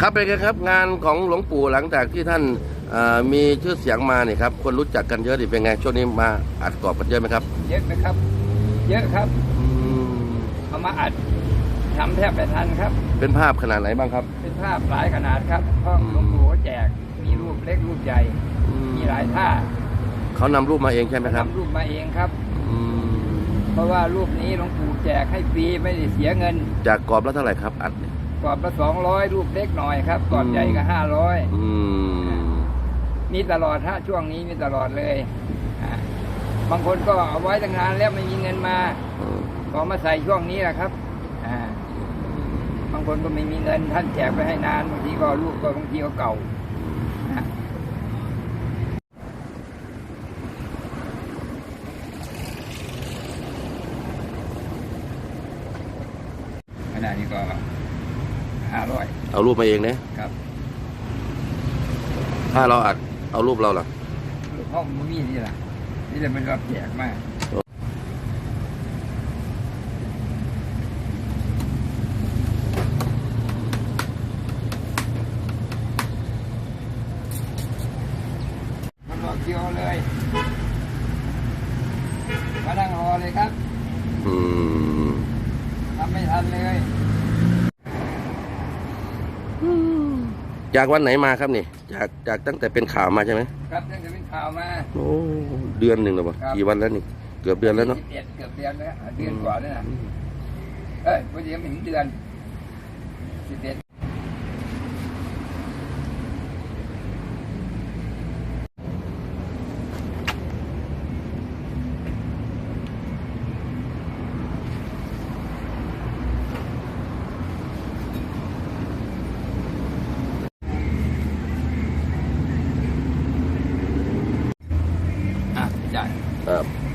ครับเป็นไงครับงานของหลวงปู่หลังจากที่ท่านเอ่อมีชื่อเสียงมาเนี่ยครับคนรู้จักกันเยอะดิเป็นไงช่วงนี้มาอัดกรอบกันเยอะไหมครับ เยอะไหมครับ เยอะครับอืมเอามาอัดทำแทบไม่ทันครับ เป็นภาพขนาดไหนบ้างครับ เป็นภาพหลายขนาดครับเพราะหลวงปู่เขาแจกมีรูปเล็กรูปใหญ่อืมีหลายท่าเขานำรูปมาเองใช่ไหมครับทำรูปมาเองครับอืมเพราะว่ารูปนี้หลวงปู่แจกให้ฟรีไม่ได้เสียเงินจากกรอบแล้วเท่าไหร่ครับอัดเนี่ยก รอบละสองร้อยรูปเล็กหน่อยครับกรอบใหญ่ก็ห้าร้อยอืมมีตลอดฮะช่วงนี้มีตลอดเลยอ่าบางคนก็เอาไว้ตั้งนานแล้วไม่มีเงินมาอืมก็มาใส่ช่วงนี้แหละครับอ่าบางคนก็ไม่มีเงินท่านแจกไปให้นานบางทีก็รูปก็บางทีก็เก่านะขณะนี้ก็ ห้าร้อยเอารูปมาเองนะครับถ้าเราอัดเอารูปเราล่ะรูปห้องมันมีนี่แหละนี่จะเป็นรับแจกมากมันรอคิวเลยมานั่งรอเลยครับ อืม ทำไม่ทันเลย จากวันไหนมาครับนี่ จากจากตั้งแต่เป็นข่าวมาใช่ไหมครับตั้งแต่เป็นข่าวมาโอ้เดือนหนึ่งแล้วปะครับกี่วันแล้วนี่ เกือบเดือนแล้วเนาะสิบเอ็ดเกือบเดือนแล้วเดือนกว่าแล้วนะเอ้ยพอดียังไม่ถึงเดือนสิบเอ็ด Um,